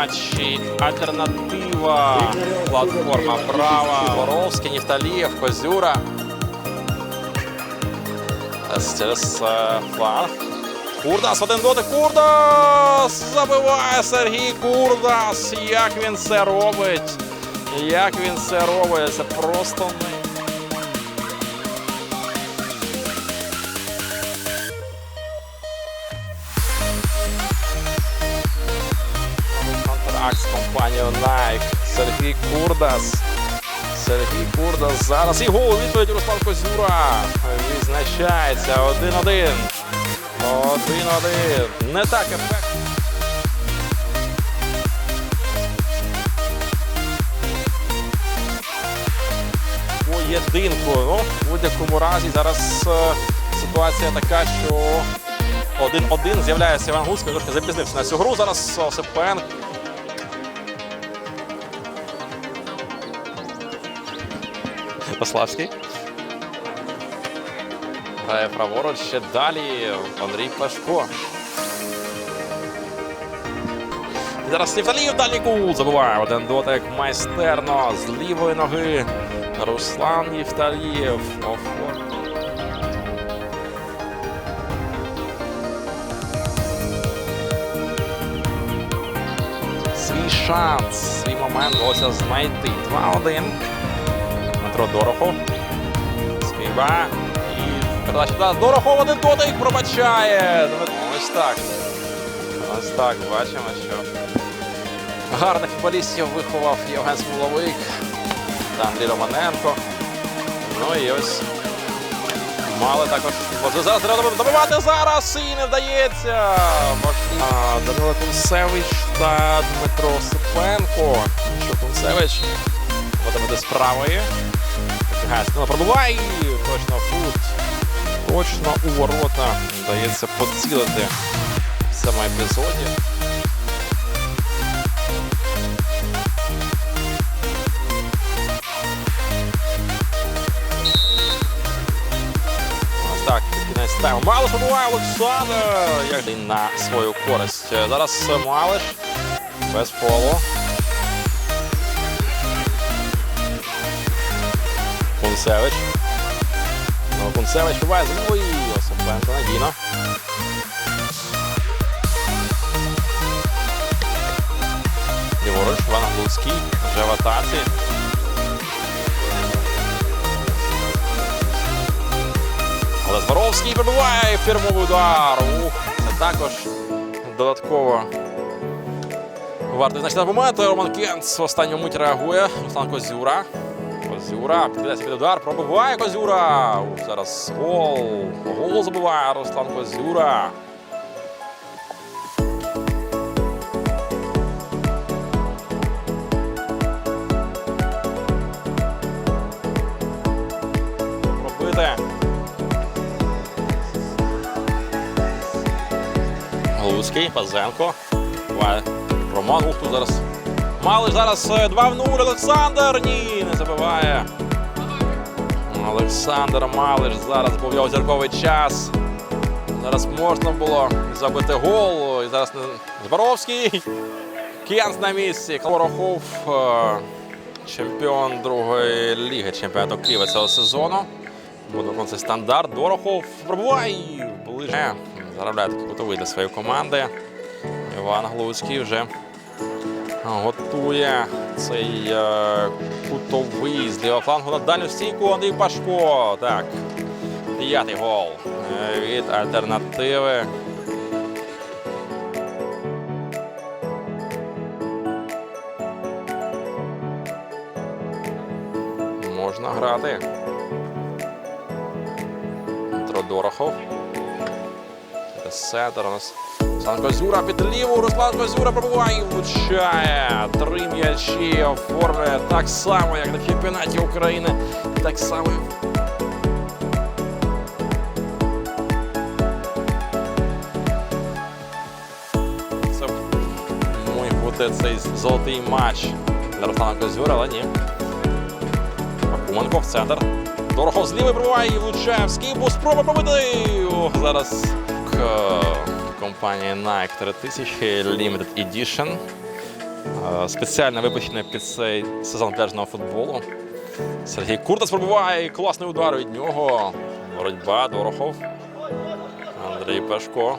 Матчі Альтернатива. Платформа права. Боровський, Нефталієв, Козюра. Через е, фланг. Курдас, один дотик. Курдас! Забиває Сергій Курдас. Як він це робить? Як він це робить? Це просто не. Контракт з компанією Nike. Сергій Курдас. Сергій Курдас. Зараз і гол відповідь Руслан Козюра. Відзначається 1-1. 1-1. Не так ефектно. Поєдинку. Ну, в будь-якому разі зараз е, ситуація така, що 1-1 з'являється Іван Гуцький, трошки запізнився на цю гру. Зараз Осипенко. Пославський. Грає праворуч ще далі. Андрій Пашко. Зараз Нефталіїв дальній кут забиває один дотик майстерно з лівої ноги. Руслан Євталієв. Свій шанс, свій момент вдалося знайти. 2-1. Дмитро Дорохов. Співа. І передача до Дорохов один дотик пробачає. Ось так. Ось так. Бачимо, що гарних футболістів виховав Євген Смоловик та Андрій Романенко. Ну і ось мали також. Може, Зараз треба добивати зараз і не вдається. Данило Кунцевич та Дмитро Сипенко. Що Кунцевич буде з правої. Гайсько пробуває і точно фут. Точно у ворота вдається поцілити в цьому епізоді. Ось так, кінець тайму. Малиш пробуває Олександр. Як на свою користь. Зараз Малиш без фолу. Кунцевич. Ну, Кунцевич буває з лівої. Осипенко надійно. Ліворуч, Іван Глуцький. Вже в атаці. Але Зборовський пробиває фірмовий удар. Ух, це також додатково вартий значити момент. Роман Кенц в останню мить реагує. Руслан Козюра. Козюра підкидається під удар, пробиває Козюра. Зараз гол. Гол забиває Руслан Козюра. Пробити. Глузький, Пазенко. Роман Ух зараз. Малиш зараз е, 2 в 0. Олександр. Ні, не забиває. Олександр Малиш зараз був його зірковий час. Зараз можна було забити гол. І зараз Зборовський. Кіянс на місці. Хорохов. е, Чемпіон другої ліги чемпіонату Києва цього сезону. Буде виконувати стандарт. Дорохов пробуває ближче. Заробляє такий кутовий для своєї команди. Іван Глуцький вже готує цей е, кутовий з лівого флангу на дальню стійку. Андрій Пашко. Так. П'ятий гол е, від альтернативи. Можна грати. Дмитро Дорохов. Це Сетер нас. Руслан Козюра під ліву. Руслан Козюра пробуває і влучає. Три м'ячі оформлює так само, як на чемпіонаті України. Так само. Це має бути цей золотий матч для Руслана Козюра, але ні. Акуменко в центр. Дорохов з лівої пробиває і влучає в скибу. Спроба побити. Ох, зараз компанії Nike 3000 Limited Edition. Спеціально випущений під цей сезон пляжного футболу. Сергій Куртас пробуває класний удар від нього. Боротьба, Дорохов. Андрій Пашко.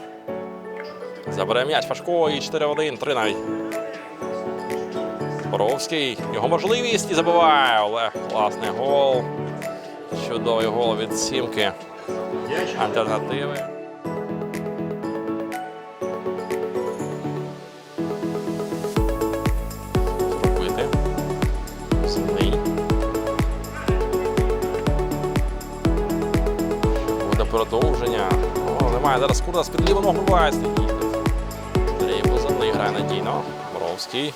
Забере м'яч Пашко і 4-1, 3 навіть. Боровський. Його можливість і забиває. Олег. Класний гол. Чудовий гол від сімки. Альтернативи. Продовження. О, немає. Зараз Курдас під ліву ногу буває стоїть. Андрій Поземний грає надійно. Боровський.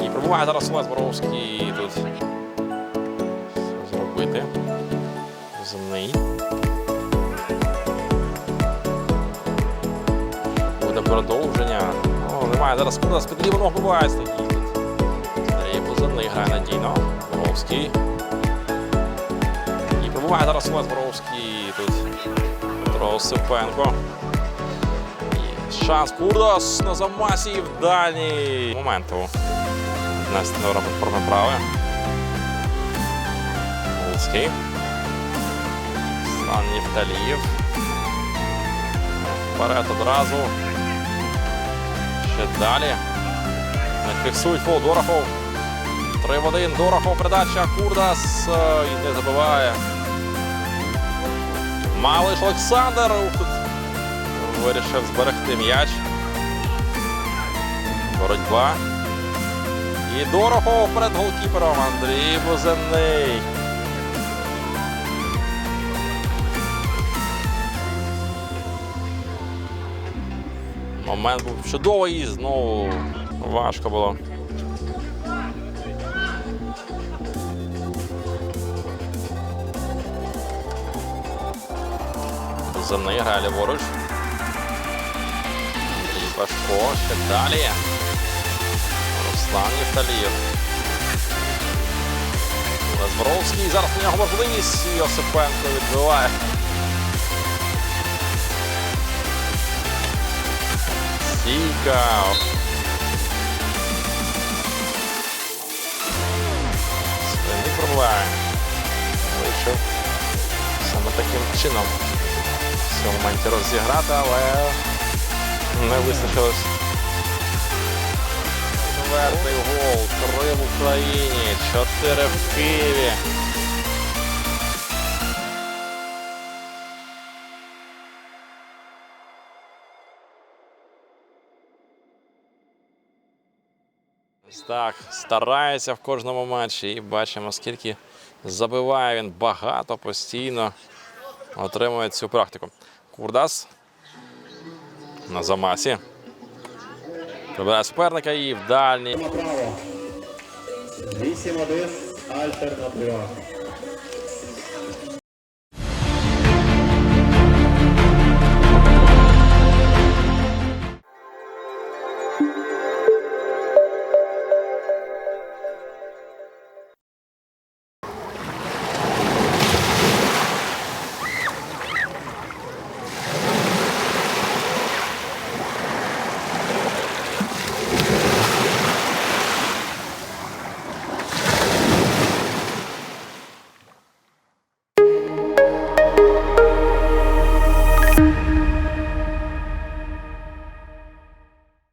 І пробуває зараз Олесь Боровський тут. Зробити. Земний. Буде продовження. О, немає. Зараз під ліву ногу буває стоїть. Андрій Поземний грає надійно. Боровський. Пробуває зараз Олесь Боровський тут. Петро. І шанс Курдас на замасі в дальній моменту. Нести робить форми прави. Луцький. Слан Нефталіїв. Вперед одразу. Ще далі. Не фіксують фол Дорохов. 3 в 1. Дорохов передача. Курдас е, і не забиває. Малиш Олександр. Вирішив зберегти м'яч. Боротьба. І Дорохов перед голкіпером Андрій Бузенний. Момент був чудовий знову важко було. Бузенний грає ліворуч. Андрій Пашко, ще далі. Руслан Євталієв. Лезборовський. Зараз у нього можливість. І Осипенко відбиває. Стійка. Свиник пробиває. Вийшов саме таким чином в цьому моменті розіграти, але не вистачилось. Четвертий гол. Три в Україні. Чотири в Києві. Так, старається в кожному матчі і бачимо, скільки забиває він багато, постійно отримує цю практику. Курдас на замасі. Прибирає суперника і в дальній. Право. 8-1 альтернатива.